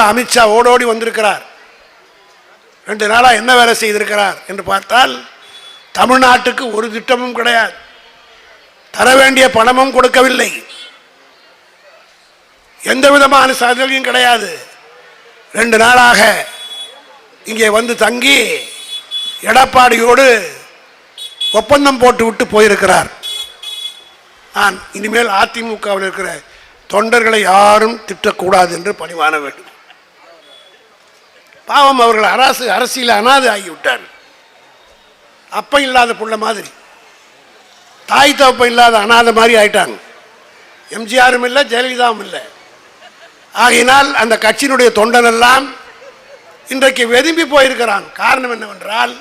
கூட அமித்ஷா ஓடோடி வந்திருக்கிறார். ரெண்டு நாளாக என்ன வேலை செய்திருக்கிறார் என்று பார்த்தால் தமிழ்நாட்டுக்கு ஒரு திட்டமும் கிடையாது. தர வேண்டிய பணமும் கொடுக்கவில்லை. எந்த விதமான சலுகையும் கிடையாது. ரெண்டு நாளாக இங்கே வந்து தங்கி எடப்பாடியோடு ஒப்பந்தம் போட்டு விட்டு போயிருக்கிறார். நான் இனிமேல் அதிமுகவில் இருக்கிற தொண்டர்களை யாரும் திட்டக்கூடாது என்று பணிவான வேண்டும். பாவம் அவர்கள் அரசு அரசியல் அனாதை ஆகிவிட்டார் அப்பம் இல்லாத புள்ள மாதிரி. தாய் தப்பம் இல்லாத அனாதை மாதிரி ஆயிட்டாங்க. எம்ஜிஆரும் இல்லை ஜெயலலிதாவும் இல்லை. ஆகையினால் அந்த கட்சியினுடைய தொண்டனெல்லாம் இன்றைக்கு வெதும்பி போயிருக்கிறான். காரணம் என்னவென்றால்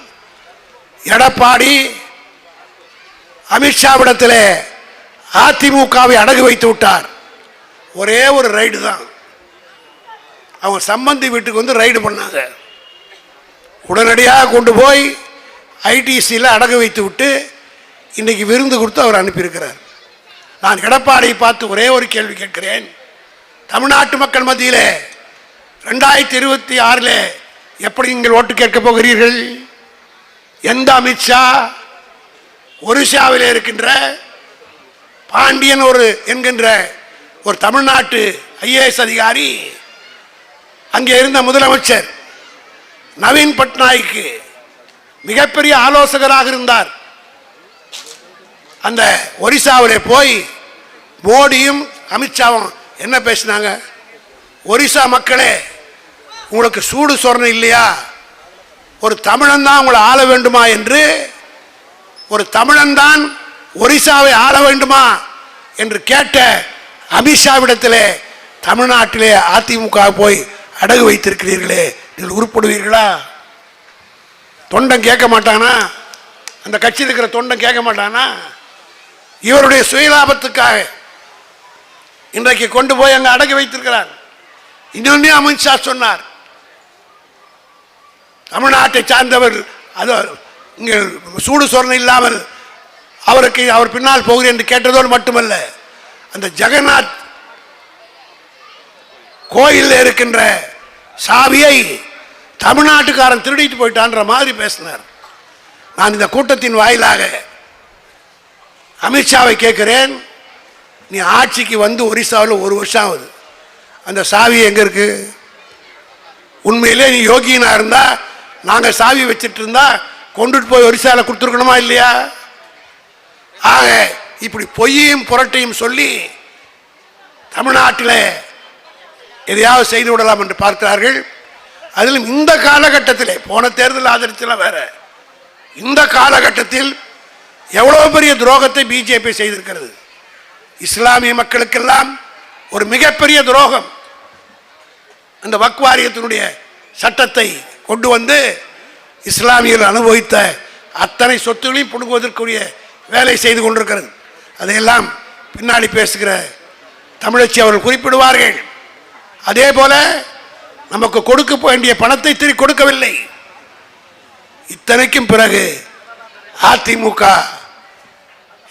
எடப்பாடி அமித்ஷாவிடத்தில் அதிமுகவை அடகு வைத்து விட்டார். ஒரே ஒரு ரைடு தான். அவங்க சம்பந்தி வீட்டுக்கு வந்து ரைடு பண்ணாங்க. உடனடியாக கொண்டு போய் ஐடிசியில் அடகு வைத்து விட்டு இன்றைக்கி விருந்து கொடுத்து அவர் அனுப்பியிருக்கிறார். நான் எடப்பாடியை பார்த்து ஒரே ஒரு கேள்வி கேட்கிறேன். தமிழ்நாட்டு மக்கள் மத்தியில் ரெண்டாயிரத்தி இருபத்தி ஆறில் எப்படி நீங்கள் ஓட்டு கேட்கப் போகிறீர்கள்? எந்த அமித்ஷா ஒரிசாவில் இருக்கின்ற பாண்டியன் ஒரு என்கின்ற ஒரு தமிழ்நாட்டு ஐஏஎஸ் அதிகாரி அங்கே இருந்த முதலமைச்சர் நவீன் பட்நாய்க்கு மிகப்பெரிய ஆலோசகராக இருந்தார். அந்த ஒரிசாவில் போய் மோடியும் அமித்ஷாவும் என்ன பேசினாங்க? ஒரிசா மக்களே உங்களுக்கு சூடு சொரணை இல்லையா? ஒரு தமிழன் தான் உங்களை ஆள வேண்டுமா என்று ஒரு தமிழன் தான் ஒரிசாவை ஆள வேண்டுமா என்று கேட்ட அமித்ஷாவிடத்திலே தமிழ்நாட்டிலே அதிமுக போய் அடகு வைத்திருக்கிறீர்களே. நீங்கள் உருப்படுவீர்களா? தொண்டன் கேட்க மாட்டானா? அந்த கட்சியில் இருக்கிற தொண்டன் கேட்க மாட்டானா? இவருடைய சுயலாபத்துக்காக இன்றைக்கு கொண்டு போய் அங்கே அடக்கி வைத்திருக்கிறார். இன்னொன்னு அமித்ஷா சொன்னார். தமிழ்நாட்டை சார்ந்தவர் அது இங்கே சூடு சொரணை இல்லாமல் அவருக்கு அவர் பின்னால் போகிறேன் என்று கேட்டதோடு மட்டுமல்ல அந்த ஜெகநாத் கோயிலில் இருக்கின்ற சாவியை தமிழ்நாட்டுக்காரன் திருடிட்டு போயிட்டான்ற மாதிரி பேசினார். நான் இந்த கூட்டத்தின் வாயிலாக அமித்ஷாவை கேட்குறேன். நீ ஆட்சிக்கு வந்து ஒரிசாவில் ஒரு வருஷம் ஆகுது. அந்த சாவி எங்கே இருக்கு? உண்மையிலே நீ யோகியனாக இருந்தால் நாங்கள் சாவி வச்சுட்டு இருந்தா கொண்டுட்டு போய் ஒரிசாவில் கொடுத்துருக்கணுமா இல்லையா? ஆக இப்படி பொய்யையும் புரட்டையும் சொல்லி தமிழ்நாட்டில் எதையாவது செய்து விடலாம் என்று பார்க்கிறார்கள். அதிலும் இந்த காலகட்டத்திலே போன தேர்தல் ஆதரிச்சலாம் வேற. இந்த காலகட்டத்தில் எவ்வளோ பெரிய துரோகத்தை பிஜேபி செய்திருக்கிறது. இஸ்லாமிய மக்களுக்கெல்லாம் ஒரு மிகப்பெரிய துரோகம். அந்த வக்வாரியத்தினுடைய சட்டத்தை கொண்டு வந்து இஸ்லாமியர்கள் அனுபவித்த அத்தனை சொத்துகளையும் புடுங்குவதற்குரிய வேலை செய்து கொண்டிருக்கிறது. அதையெல்லாம் பின்னாடி பேசுகிற தமிழச்சி அவர்கள் குறிப்பிடுவார்கள். அதே போல நமக்கு கொடுக்க வேண்டிய பணத்தை திரு கொடுக்கவில்லை. இத்தனைக்கும் பிறகு அதிமுக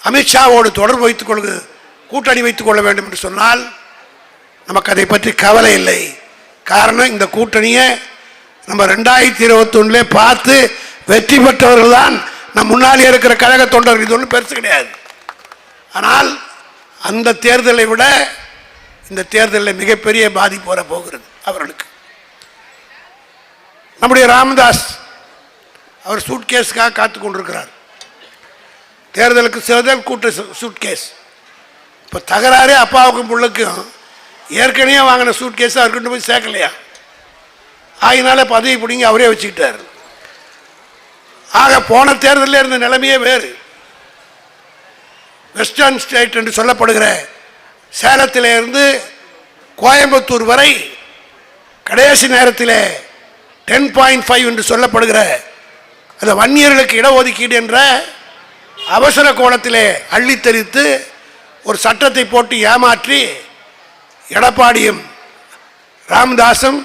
அமித்ஷாவோடு தொடர்பு வைத்துக் கொள்வது கூட்டணி வைத்துக் கொள்ள வேண்டும் என்று சொன்னால் நமக்கு அதை பற்றி கவலை இல்லை. காரணம் இந்த கூட்டணியை நம்ம ரெண்டாயிரத்தி இருபத்தொன்னுலே பார்த்து வெற்றி பெற்றவர்கள் தான் நம் முன்னாடி இருக்கிற கழக தொண்டர்கள். இது ஒன்றும் பெருசு கிடையாது. ஆனால் அந்த தேர்தலை விட இந்த தேர்தலில் மிகப்பெரிய பாதிப்பு வர போகிறது அவர்களுக்கு. நம்முடைய ராமதாஸ் அவர் சூட்கேஸுக்காக காத்து கொண்டிருக்கிறார். தேர்தலுக்கு தேர்தல் கூட்டு சூட்கேஸ். இப்போ தகராறே அப்பாவுக்கும் பிள்ளைக்கும் ஏற்கனவே வாங்கின சூட்கேஸ் அவர்கிட்ட போய் சேர்க்கலையா? ஆகினால பதவி பிடிங்கி அவரே வச்சுக்கிட்டார். ஆக போன தேர்தலில் இருந்த நிலைமையே வேறு. வெஸ்டர்ன் ஸ்டேட் என்று சொல்லப்படுகிற சேலத்திலிருந்து கோயம்புத்தூர் வரை கடைசி நேரத்தில் டென் பாயிண்ட் ஃபைவ் என்று சொல்லப்படுகிற அந்த வன்னியர்களுக்கு இடஒதுக்கீடு என்ற அவசர கோணத்திலே அள்ளித்தெறித்து ஒரு சட்டத்தை போட்டு ஏமாற்றி எடப்பாடியும் ராமதாஸும்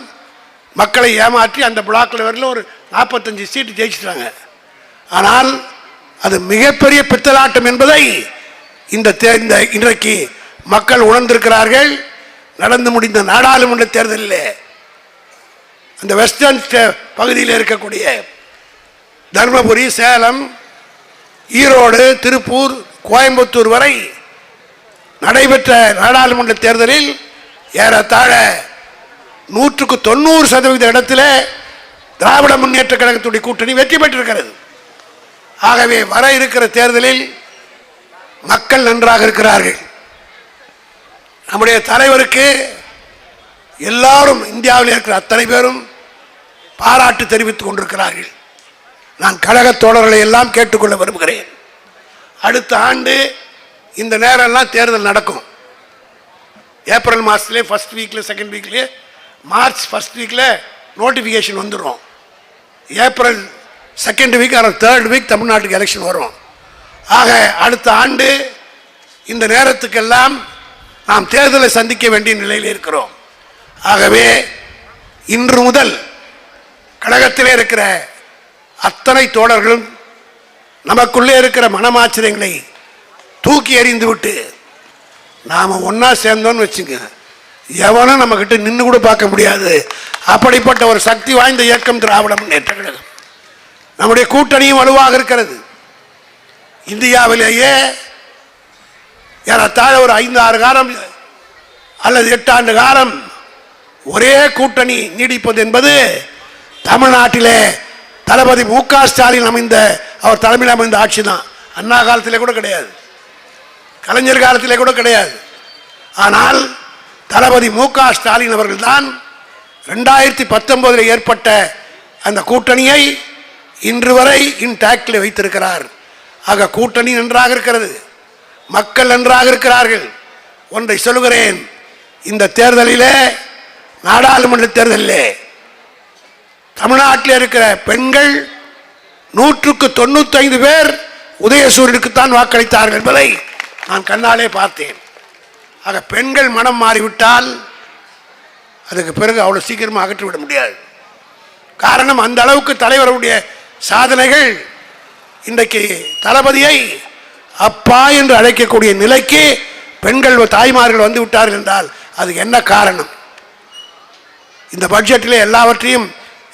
மக்களை ஏமாற்றி அந்த பிளாக்கில் வரல ஒரு நாற்பத்தஞ்சு சீட்டு ஜெயிச்சிட்டாங்க. ஆனால் அது மிகப்பெரிய பித்தலாட்டம் என்பதை இந்த தே- இந்த இன்றைக்கு மக்கள் உணர்ந்திருக்கிறார்கள். நடந்து முடிந்த நாடாளுமன்ற தேர்தலில் அந்த வெஸ்டர்ன் பகுதியில் இருக்கக்கூடிய தர்மபுரி சேலம் ஈரோடு திருப்பூர் கோயம்புத்தூர் வரை நடைபெற்ற நாடாளுமன்ற தேர்தலில் ஏறத்தாழ நூற்றுக்கு தொண்ணூறு சதவீத இடத்துல திராவிட முன்னேற்ற கழகத்துடைய கூட்டணி வெற்றி பெற்றிருக்கிறது. ஆகவே வர இருக்கிற தேர்தலில் மக்கள் நன்றாக இருக்கிறார்கள். நம்முடைய தலைவருக்கு எல்லாரும் இந்தியாவில் இருக்கிற அத்தனை பேரும் பாராட்டு தெரிவித்துக் கொண்டிருக்கிறார்கள். நான் கழகத் தோழர்களை எல்லாம் கேட்டுக்கொள்ள விரும்புகிறேன். அடுத்த ஆண்டு இந்த நேரம்லாம் தேர்தல் நடக்கும். ஏப்ரல் மாதத்துலேயே ஃபர்ஸ்ட் வீக்கில் செகண்ட் வீக்லேயே மார்ச் ஃபர்ஸ்ட் வீக்கில் நோட்டிஃபிகேஷன் வந்துடும் ஏப்ரல் செகண்ட் வீக் அல்லது தேர்ட் வீக் தமிழ்நாட்டுக்கு எலெக்ஷன் வரும். ஆக அடுத்த ஆண்டு இந்த நேரத்துக்கெல்லாம் நாம் தேர்தலை சந்திக்க வேண்டிய நிலையில் இருக்கிறோம். ஆகவே இன்று முதல் கழகத்திலே இருக்கிற அத்தனை தோழர்களும் நமக்குள்ளே இருக்கிற மனமாச்சரியங்களை தூக்கி எறிந்து விட்டு நாம் ஒன்றா சேர்ந்தோன்னு வச்சுங்க. எவனும் நம்மக்கிட்ட நின்று கூட பார்க்க முடியாது. அப்படிப்பட்ட ஒரு சக்தி வாய்ந்த இயக்கம் திராவிட முன்னேற்ற கழகம். நம்முடைய கூட்டணியும் வலுவாக இருக்கிறது. இந்தியாவிலேயே ஏறத்தாழ ஒரு ஐந்து ஆறு காலம் அல்லது எட்டு ஆண்டு காலம் ஒரே கூட்டணி நீடிப்பது என்பது தமிழ்நாட்டிலே தளபதி மு க ஸ்டாலின் அமைந்த அவர் தலைமையில் அமைந்த ஆட்சி தான் அண்ணா காலத்திலே கூட கிடையாது. கலைஞர் காலத்திலே கூட கிடையாது. ஆனால் தளபதி மு க ஸ்டாலின் அவர்கள்தான் ரெண்டாயிரத்தி பத்தொன்பதில் ஏற்பட்ட அந்த கூட்டணியை இன்று வரை இன்டாக்டில் வைத்திருக்கிறார். ஆக கூட்டணி நன்றாக இருக்கிறது. மக்கள் நன்றாக இருக்கிறார்கள். ஒன்றை சொல்கிறேன் இந்த தேர்தலிலே நாடாளுமன்ற தேர்தலிலே தமிழ்நாட்டில் இருக்கிற பெண்கள் நூற்றுக்கு தொண்ணூத்தைந்து பேர் உதயசூரியனுக்குத்தான் வாக்களித்தார்கள் என்பதை நான் கண்ணாலே பார்த்தேன். ஆக பெண்கள் மனம் மாறிவிட்டால் அதுக்கு பிறகு அவ்வளோ சீக்கிரமாக அகற்றிவிட முடியாது. காரணம் அந்த அளவுக்கு தலைவருடைய சாதனைகள் இன்றைக்கு தளபதியை அப்பா என்று அழைக்கக்கூடிய நிலைக்கு பெண்கள் தாய்மார்கள் வந்து விட்டார்கள் என்றால் அதுக்கு என்ன காரணம்? இந்த பட்ஜெட்டில் எல்லாவற்றையும்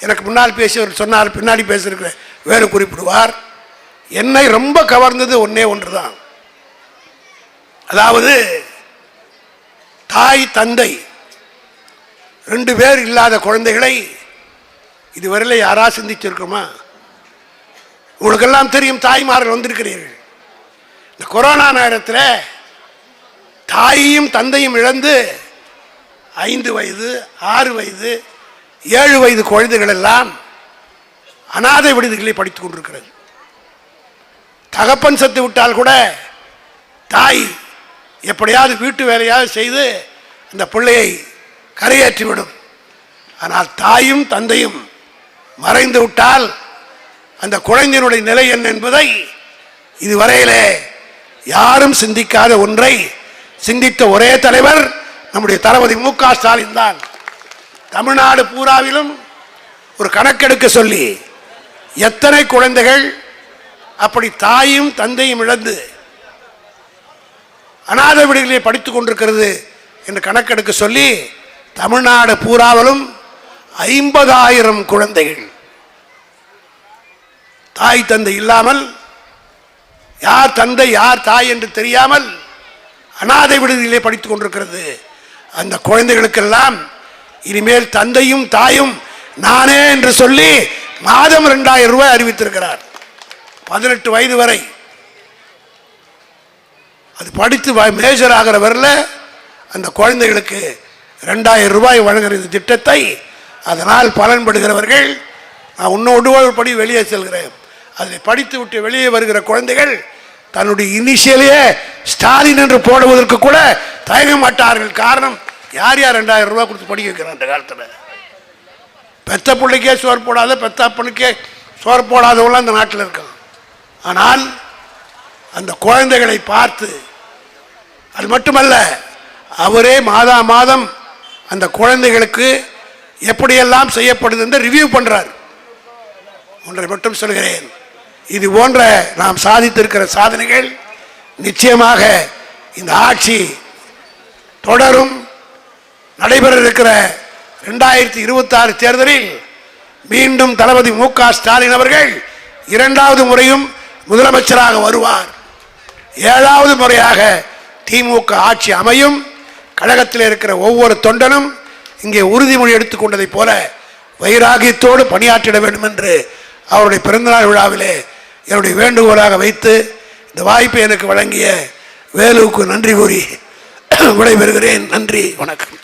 எனக்கு முன்னால் பேசியவர் சொன்னார் பின்னாடி பேசியிருக்கிற வேறு குறிப்பிடுவார். என்னை ரொம்ப கவர்ந்தது ஒன்றே ஒன்று தான் அதாவது தாய் தந்தை ரெண்டு பேர் இல்லாத குழந்தைகளை இதுவரையில் யாராக சிந்திச்சிருக்கோமா? உங்களுக்கெல்லாம் தெரியும் தாய்மார்கள் வந்திருக்கிறீர்கள். இந்த கொரோனா நேரத்தில் தாயையும் தந்தையும் இழந்து ஐந்து வயது ஆறு வயது ஏழு வயது குழந்தைகள் எல்லாம் அனாதை விடுதிகளை படித்துக் கொண்டிருக்கிறது. தகப்பன் செத்து விட்டால் கூட தாய் எப்படியாவது வீட்டு வேலையாவது செய்து அந்த பிள்ளையை கரையேற்றிவிடும் ஆனால் தாயும் தந்தையும் மறைந்து விட்டால் அந்த குழந்தையினுடைய நிலை என்ன என்பதை இதுவரையிலே யாரும் சிந்திக்காத ஒன்றை சிந்தித்த ஒரே தலைவர் நம்முடைய தளபதி மு க ஸ்டாலின் தான். தமிழ்நாடு பூராவிலும் ஒரு கணக்கெடுக்க சொல்லி எத்தனை குழந்தைகள் அப்படி தாயும் தந்தையும் இழந்து அநாத விடுதலை படித்துக் கொண்டிருக்கிறது என்று கணக்கெடுக்க சொல்லி தமிழ்நாடு பூராவிலும் ஐம்பதாயிரம் குழந்தைகள் தாய் தந்தை இல்லாமல் யார் தந்தை யார் தாய் என்று தெரியாமல் அனாதை விடுதியிலே படித்துக் கொண்டிருக்கிறது. அந்த குழந்தைகளுக்கெல்லாம் இனிமேல் தந்தையும் தாயும் நானே என்று சொல்லி மாதம் ரெண்டாயிரம் ரூபாய் அறிவித்திருக்கிறார். பதினெட்டு வயது வரை. அது படித்து மேஜர் ஆகிற வரல அந்த குழந்தைகளுக்கு ரெண்டாயிரம் ரூபாய் வழங்குகிற இந்த திட்டத்தை அதனால் பலன்படுகிறவர்கள் நான் இன்னும் படி வெளியே செல்கிறேன். அதை படித்து விட்டு வெளியே வருகிற குழந்தைகள் தன்னுடைய இனிஷியலையே ஸ்டாலின் என்று போடுவதற்கு கூட தயங்க மாட்டார்கள். காரணம் யார் யார் ரெண்டாயிரம் ரூபாய் கொடுத்து படிக்க வைக்கிறான் அந்த காலத்தில்? பெத்த பிள்ளைக்கே சோறு போடாத பெத்த அப்பனுக்கே சோறு போடாதவங்களாம் அந்த நாட்டில் இருக்கலாம் ஆனால் அந்த குழந்தைகளை பார்த்து அது மட்டுமல்ல அவரே மாதா மாதம் அந்த குழந்தைகளுக்கு எப்படியெல்லாம் செய்யப்படுது என்று ரிவ்யூ பண்ணுறார் ஒன்றை மட்டும் சொல்கிறேன். இது போன்ற நாம் சாதித்திருக்கிற சாதனைகள் நிச்சயமாக இந்த ஆட்சி தொடரும். நடைபெற இருக்கிற ரெண்டாயிரத்தி இருபத்தாறு தேர்தலில் மீண்டும் தளபதி மு க ஸ்டாலின் அவர்கள் இரண்டாவது முறையும் முதலமைச்சராக வருவார். ஏழாவது முறையாக திமுக ஆட்சி அமையும். கழகத்தில் இருக்கிற ஒவ்வொரு தொண்டனும் இங்கே உறுதிமொழி எடுத்துக்கொண்டதைப் போல வைராகியத்தோடு பணியாற்றிட வேண்டும் என்று அவருடைய பிறந்தநாள் விழாவிலே என்னுடைய வேண்டுகோளாக வைத்து இந்த வாய்ப்பை எனக்கு வழங்கிய வேலுவுக்கு நன்றி கூறி விடைபெறுகிறேன். நன்றி வணக்கம்.